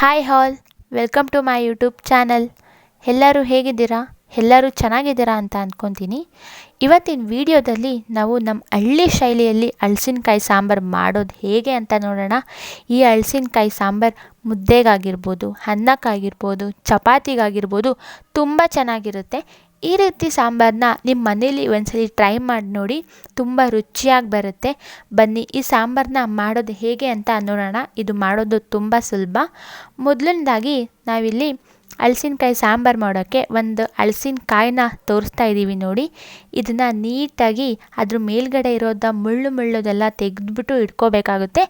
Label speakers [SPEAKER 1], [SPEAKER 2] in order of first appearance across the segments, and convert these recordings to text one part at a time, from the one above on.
[SPEAKER 1] Hi all, welcome to my YouTube channel. ಎಲ್ಲರೂ ಹೇಗಿದ್ದೀರಾ? ಎಲ್ಲರೂ ಚೆನ್ನಾಗಿದ್ದೀರಾ ಅಂತ ಅಂದ್ಕೊತೀನಿ ಇವತ್ತಿನ ವಿಡಿಯೋದಲ್ಲಿ ನಾವು ನಮ್ಮ ಹಳ್ಳಿ ಶೈಲಿಯಲ್ಲಿ ಹಳಸಿನಕಾಯಿ ಸಾಂಬಾರು ಮಾಡೋದು ಹೇಗೆ ಅಂತ ನೋಡೋಣ. ಈ ಹಳ್ಸಿನಕಾಯಿ ಸಾಂಬಾರು ಮುದ್ದೆಗಾಗಿರ್ಬೋದು, ಅನ್ನಕ್ಕಾಗಿರ್ಬೋದು, ಚಪಾತಿಗಾಗಿರ್ಬೋದು ತುಂಬ ಚೆನ್ನಾಗಿರುತ್ತೆ. ಈ ರೀತಿ ಸಾಂಬಾರನ್ನ ನಿಮ್ಮ ಮನೇಲಿ ಒಂದ್ಸಲಿ ಟ್ರೈ ಮಾಡಿ ನೋಡಿ, ತುಂಬ ರುಚಿಯಾಗಿ ಬರುತ್ತೆ. ಬನ್ನಿ, ಈ ಸಾಂಬಾರನ್ನ ಮಾಡೋದು ಹೇಗೆ ಅಂತ ನೋಡೋಣ. ಇದು ಮಾಡೋದು ತುಂಬ ಸುಲಭ. ಮೊದಲನೇದಾಗಿ ನಾವಿಲ್ಲಿ ಹಲಸಿನಕಾಯಿ ಸಾಂಬಾರು ಮಾಡೋಕ್ಕೆ ಒಂದು ಹಲಸಿನಕಾಯಿನ ತೋರಿಸ್ತಾ ಇದ್ದೀವಿ ನೋಡಿ. ಇದನ್ನು ನೀಟಾಗಿ ಅದ್ರ ಮೇಲ್ಗಡೆ ಇರೋದ ಮುಳ್ಳು ಮುಳ್ಳೋದೆಲ್ಲ ತೆಗೆದ್ಬಿಟ್ಟು ಇಟ್ಕೋಬೇಕಾಗುತ್ತೆ.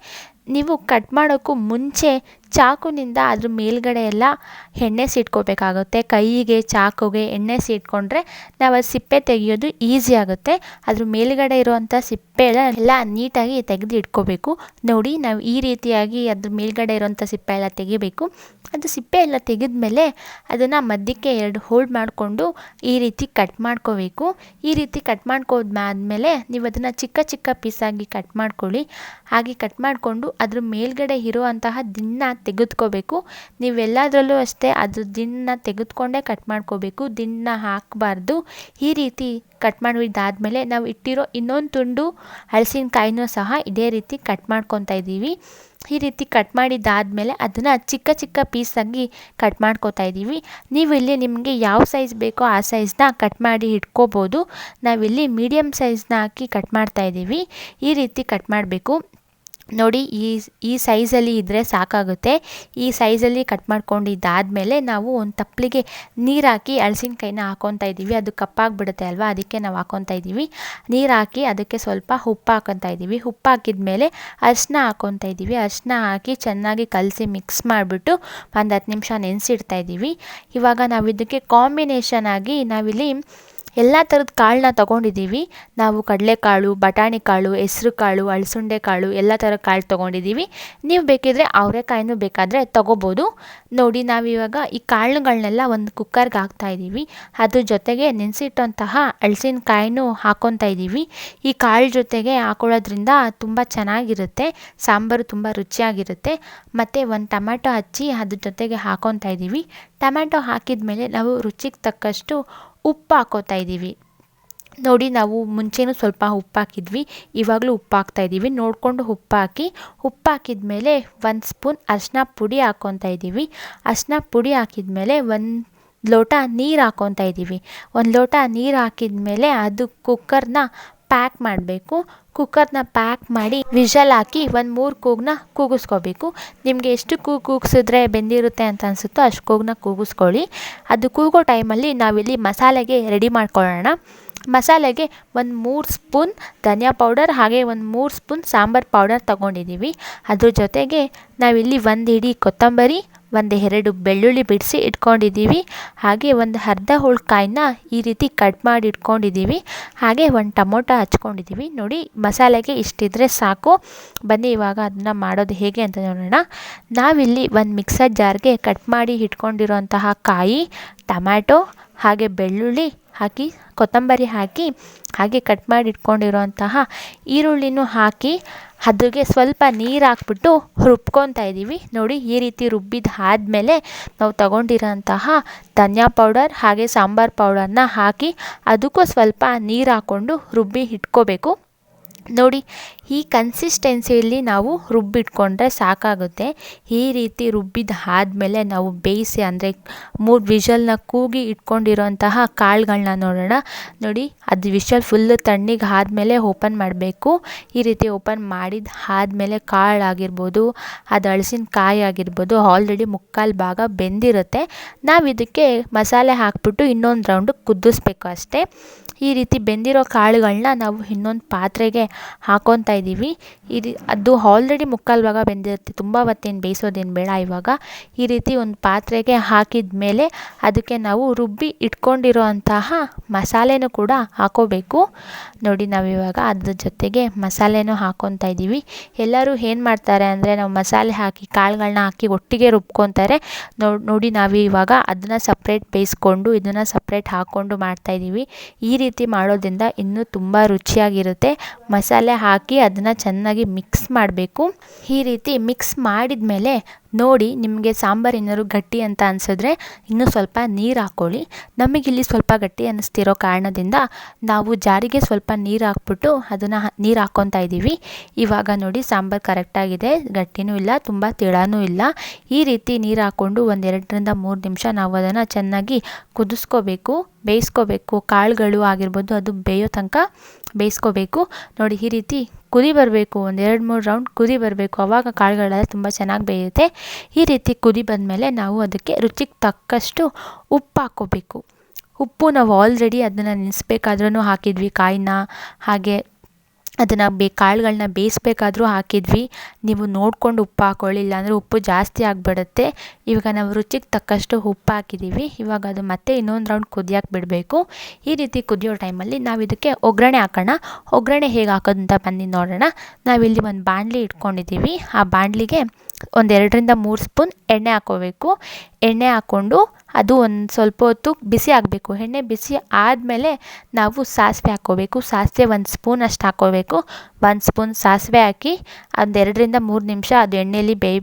[SPEAKER 1] ನೀವು ಕಟ್ ಮಾಡೋಕ್ಕೂ ಮುಂಚೆ ಚಾಕುನಿಂದ ಅದ್ರ ಮೇಲ್ಗಡೆ ಎಲ್ಲ ಎಣ್ಣೆ ಸಿಟ್ಕೋಬೇಕಾಗುತ್ತೆ. ಕೈಗೆ, ಚಾಕುಗೆ ಎಣ್ಣೆ ಸಿಟ್ಕೊಂಡ್ರೆ ನಾವು ಅದು ಸಿಪ್ಪೆ ತೆಗೆಯೋದು ಈಸಿ ಆಗುತ್ತೆ. ಅದ್ರ ಮೇಲ್ಗಡೆ ಇರುವಂಥ ಸಿಪ್ಪೆ ಎಲ್ಲ ನೀಟಾಗಿ ತೆಗೆದು ಇಟ್ಕೋಬೇಕು. ನೋಡಿ ನಾವು ಈ ರೀತಿಯಾಗಿ ಅದ್ರ ಮೇಲ್ಗಡೆ ಇರೋಂಥ ಸಿಪ್ಪೆ ಎಲ್ಲ ತೆಗಿಬೇಕು. ಅದು ಸಿಪ್ಪೆ ಎಲ್ಲ ತೆಗೆದ್ಮೇಲೆ ಅದನ್ನು ಮಧ್ಯಕ್ಕೆ ಎರಡು ಹೋಲ್ಡ್ ಮಾಡಿಕೊಂಡು ಈ ರೀತಿ ಕಟ್ ಮಾಡ್ಕೋಬೇಕು. ಈ ರೀತಿ ಕಟ್ ಮಾಡ್ಕೋದ್ಮಾದ್ಮೇಲೆ ನೀವು ಅದನ್ನು ಚಿಕ್ಕ ಚಿಕ್ಕ ಪೀಸಾಗಿ ಕಟ್ ಮಾಡ್ಕೊಳ್ಳಿ. ಹಾಗೆ ಕಟ್ ಮಾಡಿಕೊಂಡು ಅದ್ರ ಮೇಲ್ಗಡೆ ಇರುವಂತಹ ದಿನ್ನ ತೆಗೆದುಕೋಬೇಕು. ನೀವೆಲ್ಲದರಲ್ಲೂ ಅಷ್ಟೇ ಅದು ದಿನ್ನ ತೆಗೆದುಕೊಂಡೇ ಕಟ್ ಮಾಡ್ಕೋಬೇಕು. ದಿನ್ನ ಹಾಕಬಾರ್ದು. ಈ ರೀತಿ ಕಟ್ ಮಾಡಿದ್ದಾದಮೇಲೆ ನಾವು ಇಟ್ಟಿರೋ ಇನ್ನೊಂದು ತುಂಡು ಹಲಸಿನಕಾಯಿನೂ ಸಹ ಇದೇ ರೀತಿ ಕಟ್ ಮಾಡ್ಕೊತಾ ಇದ್ದೀವಿ. ಈ ರೀತಿ ಕಟ್ ಮಾಡಿದ್ದಾದಮೇಲೆ ಅದನ್ನು ಚಿಕ್ಕ ಚಿಕ್ಕ ಪೀಸಾಗಿ ಕಟ್ ಮಾಡ್ಕೋತಾ ಇದ್ದೀವಿ. ನೀವು ಇಲ್ಲಿ ನಿಮಗೆ ಯಾವ ಸೈಜ್ ಬೇಕೋ ಆ ಸೈಜ್ನ ಕಟ್ ಮಾಡಿ ಇಟ್ಕೋಬೋದು. ನಾವಿಲ್ಲಿ ಮೀಡಿಯಮ್ ಸೈಜ್ನ ಹಾಕಿ ಕಟ್ ಮಾಡ್ತಾ ಇದ್ದೀವಿ. ಈ ರೀತಿ ಕಟ್ ಮಾಡಬೇಕು. ನೋಡಿ, ಈ ಈ ಸೈಜಲ್ಲಿ ಇದ್ದರೆ ಸಾಕಾಗುತ್ತೆ. ಈ ಸೈಜಲ್ಲಿ ಕಟ್ ಮಾಡ್ಕೊಂಡಿದ್ದಾದಮೇಲೆ ನಾವು ಒಂದು ತಪ್ಪಲಿಗೆ ನೀರು ಹಾಕಿ ಹಳಸಿನಕಾಯಿನ ಹಾಕ್ಕೊತಾ ಇದ್ದೀವಿ. ಅದು ಕಪ್ಪಾಗಿಬಿಡುತ್ತೆ ಅಲ್ವಾ? ಅದಕ್ಕೆ ನಾವು ಹಾಕೊತಾ ಇದ್ದೀವಿ. ನೀರು ಹಾಕಿ ಅದಕ್ಕೆ ಸ್ವಲ್ಪ ಉಪ್ಪು ಹಾಕೊತಾ ಇದ್ದೀವಿ. ಉಪ್ಪು ಹಾಕಿದ ಮೇಲೆ ಅರಿಶಿನ ಹಾಕೊತಾ ಇದ್ದೀವಿ. ಅರಿಶಿನ ಹಾಕಿ ಚೆನ್ನಾಗಿ ಕಲಸಿ ಮಿಕ್ಸ್ ಮಾಡಿಬಿಟ್ಟು ಒಂದು ಹತ್ತು ನಿಮಿಷ ನೆನೆಸಿಡ್ತಾ ಇದ್ದೀವಿ. ಇವಾಗ ನಾವು ಇದಕ್ಕೆ ಕಾಂಬಿನೇಷನ್ ಆಗಿ ನಾವಿಲ್ಲಿ ಎಲ್ಲ ಥರದ ಕಾಳನ್ನ ತೊಗೊಂಡಿದ್ದೀವಿ ನಾವು ಕಡಲೆಕಾಳು ಬಟಾಣಿ ಕಾಳು ಹೆಸ್ರು ಕಾಳು ಅಳಸುಂಡೆ ಕಾಳು ಎಲ್ಲ ಥರ ಕಾಳು ತೊಗೊಂಡಿದ್ದೀವಿ ನೀವು ಬೇಕಿದ್ರೆ ಅವರೆಕಾಯಿನೂ ಬೇಕಾದರೆ ತೊಗೋಬೋದು. ನೋಡಿ, ನಾವಿವಾಗ ಈ ಕಾಳುಗಳನ್ನೆಲ್ಲ ಒಂದು ಕುಕ್ಕರ್ಗೆ ಹಾಕ್ತಾ ಇದ್ದೀವಿ ಅದ್ರ ಜೊತೆಗೆ ನೆನೆಸಿಟ್ಟಂತಹ ಹಳಸಿನಕಾಯಿನೂ ಹಾಕ್ಕೊತಾ ಇದ್ದೀವಿ ಈ ಕಾಳು ಜೊತೆಗೆ ಹಾಕೊಳ್ಳೋದ್ರಿಂದ ತುಂಬ ಚೆನ್ನಾಗಿರುತ್ತೆ. ಸಾಂಬಾರು ತುಂಬ ರುಚಿಯಾಗಿರುತ್ತೆ. ಮತ್ತು ಒಂದು ಟೊಮ್ಯಾಟೊ ಹಚ್ಚಿ ಅದ್ರ ಜೊತೆಗೆ ಹಾಕ್ಕೊತಾ ಇದ್ದೀವಿ ಟೊಮ್ಯಾಟೊ ಹಾಕಿದ ಮೇಲೆ ನಾವು ರುಚಿಗೆ ತಕ್ಕಷ್ಟು ಉಪ್ಪು ಹಾಕೋತಾ ಇದ್ದೀವಿ ನೋಡಿ, ನಾವು ಮುಂಚೆನೂ ಸ್ವಲ್ಪ ಉಪ್ಪು ಹಾಕಿದ್ವಿ ಇವಾಗಲೂ ಉಪ್ಪು ಹಾಕ್ತಾ ಇದ್ದೀವಿ ನೋಡಿಕೊಂಡು ಉಪ್ಪು ಹಾಕಿ ಉಪ್ಪು ಹಾಕಿದ ಮೇಲೆ ಒಂದು ಸ್ಪೂನ್ ಅರಿಶಿನ ಪುಡಿ ಹಾಕ್ಕೊತಾ ಇದ್ದೀವಿ ಅರಿಶಿನ ಪುಡಿ ಹಾಕಿದ ಮೇಲೆ ಒಂದು ಲೋಟ ನೀರು ಹಾಕ್ಕೊತಾ ಇದ್ದೀವಿ ಒಂದು ಲೋಟ ನೀರು ಹಾಕಿದ ಮೇಲೆ ಅದು ಕುಕ್ಕರ್ನ ಪ್ಯಾಕ್ ಮಾಡಬೇಕು. ಕುಕ್ಕರ್ನ ಪ್ಯಾಕ್ ಮಾಡಿ ವಿಷಲ್ ಹಾಕಿ ಒಂದು ಮೂರು ಕೂಗನ್ನ ಕೂಗಿಸ್ಕೋಬೇಕು. ನಿಮಗೆ ಎಷ್ಟು ಕೂಗು ಕೂಗಿಸಿದ್ರೆ ಬೆಂದಿರುತ್ತೆ ಅಂತ ಅನಿಸುತ್ತೋ ಅಷ್ಟು ಕೂಗ್ನ ಕೂಗಿಸ್ಕೊಳ್ಳಿ. ಅದು ಕೂಗೋ ಟೈಮಲ್ಲಿ ನಾವಿಲ್ಲಿ ಮಸಾಲೆಗೆ ರೆಡಿ ಮಾಡ್ಕೊಳ್ಳೋಣ. ಮಸಾಲೆಗೆ ಒಂದು ಮೂರು ಸ್ಪೂನ್ ಧನಿಯಾ ಪೌಡರ್ ಹಾಗೆ ಒಂದು ಮೂರು ಸ್ಪೂನ್ ಸಾಂಬಾರು ಪೌಡರ್ ತೊಗೊಂಡಿದ್ದೀವಿ ಅದ್ರ ಜೊತೆಗೆ ನಾವಿಲ್ಲಿ ಒಂದು ಹಿಡಿ ಕೊತ್ತಂಬರಿ ಒಂದು ಎರಡು ಬೆಳ್ಳುಳ್ಳಿ ಬಿಡಿಸಿ ಇಟ್ಕೊಂಡಿದ್ದೀವಿ. ಹಾಗೆ ಒಂದು ಅರ್ಧ ಕಾಯಿನ ಈ ರೀತಿ ಕಟ್ ಮಾಡಿ ಇಟ್ಕೊಂಡಿದ್ದೀವಿ. ಹಾಗೆ ಒಂದು ಟೊಮೊಟೊ ಹಚ್ಕೊಂಡಿದ್ದೀವಿ. ನೋಡಿ, ಮಸಾಲೆಗೆ ಇಷ್ಟಿದ್ರೆ ಸಾಕು. ಬನ್ನಿ, ಇವಾಗ ಅದನ್ನ ಮಾಡೋದು ಹೇಗೆ ಅಂತ ನೋಡೋಣ. ನಾವಿಲ್ಲಿ ಒಂದು ಮಿಕ್ಸರ್ ಜಾರ್ಗೆ ಕಟ್ ಮಾಡಿ ಇಟ್ಕೊಂಡಿರೋಂತಹ ಕಾಯಿ ಟೊಮ್ಯಾಟೊ ಹಾಗೆ ಬೆಳ್ಳುಳ್ಳಿ ಹಾಕಿ, ಕೊತ್ತಂಬರಿ ಹಾಕಿ, ಹಾಗೆ ಕಟ್ ಮಾಡಿ ಇಟ್ಕೊಂಡಿರೋಂತಹ ಈರುಳ್ಳಿನೂ ಹಾಕಿ ಅದಕ್ಕೆ ಸ್ವಲ್ಪ ನೀರು ಹಾಕ್ಬಿಟ್ಟು ರುಬ್ಕೊತಾ ಇದ್ದೀವಿ ನೋಡಿ ಈ ರೀತಿ ರುಬ್ಬಿದ ಆದಮೇಲೆ ನಾವು ತಗೊಂಡಿರೋಂತಹ ಧನಿಯಾ ಪೌಡರ್ ಹಾಗೆ ಸಾಂಬಾರು ಪೌಡರ್ನ ಹಾಕಿ, ಅದಕ್ಕೂ ಸ್ವಲ್ಪ ನೀರು ಹಾಕ್ಕೊಂಡು ರುಬ್ಬಿ ಇಟ್ಕೋಬೇಕು. ನೋಡಿ, ಈ ಕನ್ಸಿಸ್ಟೆನ್ಸಿಯಲ್ಲಿ ನಾವು ರುಬ್ಬಿಟ್ಕೊಂಡ್ರೆ ಸಾಕಾಗುತ್ತೆ. ಈ ರೀತಿ ರುಬ್ಬಿದ ಆದಮೇಲೆ ನಾವು ಬೇಯಿಸಿ ಅಂದರೆ ಮೂರು ವಿಷಲ್ನ ಕೂಗಿ ಇಟ್ಕೊಂಡಿರೋಂತಹ ಕಾಳುಗಳನ್ನ ನೋಡೋಣ. ನೋಡಿ, ಅದು ವಿಷಲ್ ಫುಲ್ಲು ತಣ್ಣಿಗೆ ಆದಮೇಲೆ ಓಪನ್ ಮಾಡಬೇಕು. ಈ ರೀತಿ ಓಪನ್ ಮಾಡಿದ ಆದಮೇಲೆ ಕಾಳು ಆಗಿರ್ಬೋದು, ಅದು ಹಳಸಿನಕಾಯಿ ಆಗಿರ್ಬೋದು ಆಲ್ರೆಡಿ ಮುಕ್ಕಾಲು ಭಾಗ ಬೆಂದಿರುತ್ತೆ. ನಾವು ಇದಕ್ಕೆ ಮಸಾಲೆ ಹಾಕ್ಬಿಟ್ಟು ಇನ್ನೊಂದು ರೌಂಡು ಕುದಿಸ್ಬೇಕು ಅಷ್ಟೇ. ಈ ರೀತಿ ಬೆಂದಿರೋ ಕಾಳುಗಳನ್ನ ನಾವು ಇನ್ನೊಂದು ಪಾತ್ರೆಗೆ ಹಾಕ್ಕೊತಾ ಇದ್ದೀವಿ. ಇದು ಅದು ಆಲ್ರೆಡಿ ಮುಕ್ಕಾಲು ಭಾಗ ಬೆಂದಿರುತ್ತೆ. ತುಂಬ ಹೊತ್ತೇನು ಬೇಯಿಸೋದೇನು ಬೇಡ ಇವಾಗ. ಈ ರೀತಿ ಒಂದು ಪಾತ್ರೆಗೆ ಹಾಕಿದ ಮೇಲೆ ಅದಕ್ಕೆ ನಾವು ರುಬ್ಬಿ ಇಟ್ಕೊಂಡಿರೋ ಅಂತಹ ಮಸಾಲೆನೂ ಕೂಡ ಹಾಕೋಬೇಕು. ನೋಡಿ, ನಾವಿವಾಗ ಅದ್ರ ಜೊತೆಗೆ ಮಸಾಲೆನೂ ಹಾಕೊತಾ ಇದ್ದೀವಿ. ಎಲ್ಲರೂ ಏನು ಮಾಡ್ತಾರೆ ಅಂದರೆ ನಾವು ಮಸಾಲೆ ಹಾಕಿ ಕಾಳುಗಳನ್ನ ಹಾಕಿ ಒಟ್ಟಿಗೆ ರುಬ್ಕೊತಾರೆ. ನೋಡಿ ನಾವು ಇವಾಗ ಅದನ್ನು ಸಪ್ರೇಟ್ ಬೇಯಿಸ್ಕೊಂಡು, ಇದನ್ನು ಸಪ್ರೇಟ್ ಹಾಕ್ಕೊಂಡು ಮಾಡ್ತಾಯಿದ್ದೀವಿ ಈ ರೀತಿ ಮಾಡೋದ್ರಿಂದ ಇನ್ನೂ ತುಂಬ ರುಚಿಯಾಗಿರುತ್ತೆ. ಮಸಾಲೆ ಹಾಕಿ ಅದನ್ನು ಚೆನ್ನಾಗಿ ಮಿಕ್ಸ್ ಮಾಡಬೇಕು. ಈ ರೀತಿ ಮಿಕ್ಸ್ ಮಾಡಿದ ಮೇಲೆ ನೋಡಿ ನಿಮಗೆ ಸಾಂಬಾರು ಏನಾದ್ರು ಗಟ್ಟಿ ಅಂತ ಅನಿಸಿದ್ರೆ ಇನ್ನೂ ಸ್ವಲ್ಪ ನೀರು ಹಾಕ್ಕೊಳ್ಳಿ ನಮಗಿಲ್ಲಿ ಸ್ವಲ್ಪ ಗಟ್ಟಿ ಅನ್ನಿಸ್ತಿರೋ ಕಾರಣದಿಂದ ನಾವು ಜಾರಿಗೆ ಸ್ವಲ್ಪ ನೀರು ಹಾಕ್ಬಿಟ್ಟು ಅದನ್ನು ನೀರು ಹಾಕ್ಕೊತಾ ಇದ್ದೀವಿ ಇವಾಗ ನೋಡಿ ಸಾಂಬಾರು ಕರೆಕ್ಟಾಗಿದೆ ಗಟ್ಟಿನೂ ಇಲ್ಲ, ತುಂಬ ತಿಳನೂ ಇಲ್ಲ. ಈ ರೀತಿ ನೀರು ಹಾಕ್ಕೊಂಡು ಒಂದೆರಡರಿಂದ ಮೂರು ನಿಮಿಷ ನಾವು ಅದನ್ನು ಚೆನ್ನಾಗಿ ಕುದಿಸ್ಕೋಬೇಕು. ಬೇಯಿಸ್ಕೋಬೇಕು, ಕಾಳುಗಳು ಆಗಿರ್ಬೋದು, ಅದು ಬೇಯೋ ತನಕ ಬೇಯಿಸ್ಕೋಬೇಕು. ನೋಡಿ, ಈ ರೀತಿ ಕುದಿ ಬರಬೇಕು, ಒಂದು ಎರಡು ಮೂರು ರೌಂಡ್ ಕುದಿ ಬರಬೇಕು. ಆವಾಗ ಕಾಳುಗಳೆಲ್ಲ ತುಂಬ ಚೆನ್ನಾಗಿ ಬೇಯುತ್ತೆ. ಈ ರೀತಿ ಕುದಿ ಬಂದಮೇಲೆ ನಾವು ಅದಕ್ಕೆ ರುಚಿಗೆ ತಕ್ಕಷ್ಟು ಉಪ್ಪು ಹಾಕ್ಕೋಬೇಕು. ಉಪ್ಪು ನಾವು ಆಲ್ರೆಡಿ ಅದನ್ನು ನೆನೆಸ್ಬೇಕಾದ್ರೂ ಹಾಕಿದ್ವಿ, ಕಾಯಿನ ಹಾಗೆ. ಅದನ್ನು ಬೇ ಕಾಳುಗಳನ್ನ ಬೇಯಿಸ್ಬೇಕಾದ್ರೂ ಹಾಕಿದ್ವಿ. ನೀವು ನೋಡಿಕೊಂಡು ಉಪ್ಪು ಹಾಕ್ಕೊಳ್ಳಿ ಇಲ್ಲಾಂದರೆ ಉಪ್ಪು ಜಾಸ್ತಿ ಆಗಿಬಿಡುತ್ತೆ. ಇವಾಗ ನಾವು ರುಚಿಗೆ ತಕ್ಕಷ್ಟು ಉಪ್ಪು ಹಾಕಿದ್ದೀವಿ ಇವಾಗ ಅದು ಮತ್ತೆ ಇನ್ನೊಂದು ರೌಂಡ್ ಕುದಿಯೋಕೆ ಬಿಡಬೇಕು. ಈ ರೀತಿ ಕುದಿಯೋ ಟೈಮಲ್ಲಿ ನಾವು ಇದಕ್ಕೆ ಒಗ್ಗರಣೆ ಹಾಕೋಣ. ಒಗ್ಗರಣೆ ಹೇಗೆ ಹಾಕೋದು ಅಂತ ಬನ್ನಿ ನೋಡೋಣ. ನಾವಿಲ್ಲಿ ಒಂದು ಬಾಣಲಿ ಇಟ್ಕೊಂಡಿದ್ದೀವಿ ಆ ಬಾಣಲಿಗೆ ಒಂದೆರಡರಿಂದ ಮೂರು ಸ್ಪೂನ್ ಎಣ್ಣೆ ಹಾಕ್ಕೋಬೇಕು ಎಣ್ಣೆ ಹಾಕ್ಕೊಂಡು ಅದು ಒಂದು ಸ್ವಲ್ಪ ಹೊತ್ತು ಬಿಸಿ ಆಗಬೇಕು. ಎಣ್ಣೆ ಬಿಸಿ ಆದಮೇಲೆ ನಾವು ಸಾಸಿವೆ ಹಾಕ್ಕೋಬೇಕು ಸಾಸಿವೆ ಒಂದು ಸ್ಪೂನ್ ಅಷ್ಟು ಹಾಕ್ಕೋಬೇಕು ಒಂದು ಸ್ಪೂನ್ ಸಾಸಿವೆ ಹಾಕಿ ಒಂದು ಎರಡರಿಂದ ಮೂರು ನಿಮಿಷ ಅದು ಎಣ್ಣೆಯಲ್ಲಿ ಬೇಯ್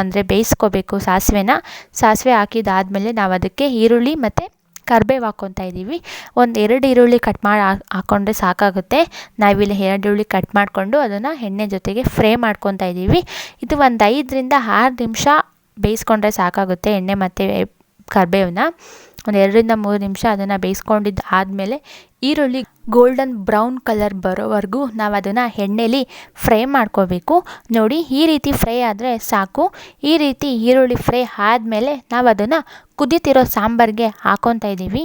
[SPEAKER 1] ಅಂದರೆ ಬೇಯಿಸ್ಕೋಬೇಕು ಸಾಸಿವೆನ. ಸಾಸಿವೆ ಹಾಕಿದಾದ್ಮೇಲೆ ನಾವು ಅದಕ್ಕೆ ಈರುಳ್ಳಿ ಮತ್ತು ಕರ್ಬೇವು ಹಾಕ್ಕೊತಾ ಇದ್ದೀವಿ ಒಂದು ಎರಡು ಈರುಳ್ಳಿ ಕಟ್ ಮಾಡಿ ಹಾಕ್ಕೊಂಡ್ರೆ ಸಾಕಾಗುತ್ತೆ. ನಾವಿಲ್ಲಿ ಎರಡು ಈರುಳ್ಳಿ ಕಟ್ ಮಾಡಿಕೊಂಡು ಅದನ್ನು ಎಣ್ಣೆ ಜೊತೆಗೆ ಫ್ರೈ ಮಾಡ್ಕೊತಾ ಇದ್ದೀವಿ ಇದು ಒಂದು ಐದರಿಂದ ಆರು ನಿಮಿಷ ಬೇಯಿಸ್ಕೊಂಡ್ರೆ ಸಾಕಾಗುತ್ತೆ. ಎಣ್ಣೆ ಮತ್ತು ಕರ್ಬೇವನ್ನ ಒಂದು ಎರಡರಿಂದ ಮೂರು ನಿಮಿಷ ಅದನ್ನು ಬೇಯಿಸ್ಕೊಂಡಿದ್ದು ಆದಮೇಲೆ ಈರುಳ್ಳಿ ಗೋಲ್ಡನ್ ಬ್ರೌನ್ ಕಲರ್ ಬರೋವರೆಗೂ ನಾವು ಅದನ್ನು ಎಣ್ಣೆಲಿ ಫ್ರೈ ಮಾಡ್ಕೋಬೇಕು. ನೋಡಿ, ಈ ರೀತಿ ಫ್ರೈ ಆದರೆ ಸಾಕು. ಈ ರೀತಿ ಈರುಳ್ಳಿ ಫ್ರೈ ಆದಮೇಲೆ ನಾವು ಅದನ್ನು ಕುದೀತಿರೋ ಸಾಂಬಾರಿಗೆ ಹಾಕೊತಾ ಇದ್ದೀವಿ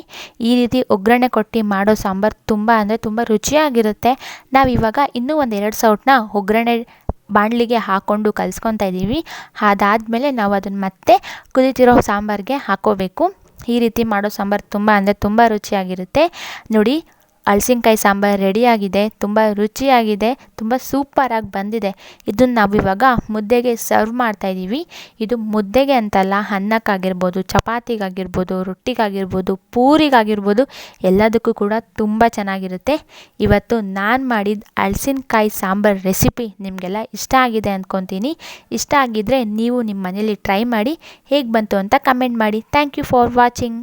[SPEAKER 1] ಈ ರೀತಿ ಒಗ್ಗರಣೆ ಕೊಟ್ಟು ಮಾಡೋ ಸಾಂಬಾರು ತುಂಬ ಅಂದರೆ ತುಂಬ ರುಚಿಯಾಗಿರುತ್ತೆ. ನಾವು ಇವಾಗ ಇನ್ನೂ ಒಂದು ಎರಡು ಸೌಟನ್ನ ಒಗ್ಗರಣೆ ಬಾಣಲಿಗೆ ಹಾಕ್ಕೊಂಡು ಕಲಿಸ್ಕೊತಾ ಇದ್ದೀವಿ. ಅದಾದಮೇಲೆ ನಾವು ಅದನ್ನು ಮತ್ತೆ ಕುದೀತಿರೋ ಸಾಂಬಾರಿಗೆ ಹಾಕ್ಕೋಬೇಕು ಈ ರೀತಿ ಮಾಡೋ ಸಾಂಬಾರು ತುಂಬ ಅಂದರೆ ತುಂಬ ರುಚಿಯಾಗಿರುತ್ತೆ. ನೋಡಿ ಹಲ್ಸಿನ್ಕಾಯಿ ಸಾಂಬಾರು ರೆಡಿಯಾಗಿದೆ, ತುಂಬ ರುಚಿಯಾಗಿದೆ, ತುಂಬ ಸೂಪರಾಗಿ ಬಂದಿದೆ. ಇದನ್ನು ನಾವು ಇವಾಗ ಮುದ್ದೆಗೆ ಸರ್ವ್ ಮಾಡ್ತಾಯಿದ್ದೀವಿ ಇದು ಮುದ್ದೆಗೆ ಅಂತಲ್ಲ ಅನ್ನಕ್ಕಾಗಿರ್ಬೋದು, ಚಪಾತಿಗಾಗಿರ್ಬೋದು, ರೊಟ್ಟಿಗಾಗಿರ್ಬೋದು, ಪೂರಿಗಾಗಿರ್ಬೋದು, ಎಲ್ಲದಕ್ಕೂ ಕೂಡ ತುಂಬ ಚೆನ್ನಾಗಿರುತ್ತೆ. ಇವತ್ತು ನಾನು ಮಾಡಿದ ಹಲ್ಸಿನ್ಕಾಯಿ ಸಾಂಬಾರು ರೆಸಿಪಿ ನಿಮಗೆಲ್ಲ ಇಷ್ಟ ಆಗಿದೆ ಅಂದ್ಕೊತೀನಿ ಇಷ್ಟ ಆಗಿದ್ದರೆ ನೀವು ನಿಮ್ಮ ಮನೇಲಿ ಟ್ರೈ ಮಾಡಿ, ಹೇಗೆ ಬಂತು ಅಂತ ಕಮೆಂಟ್ ಮಾಡಿ. Thank you for watching.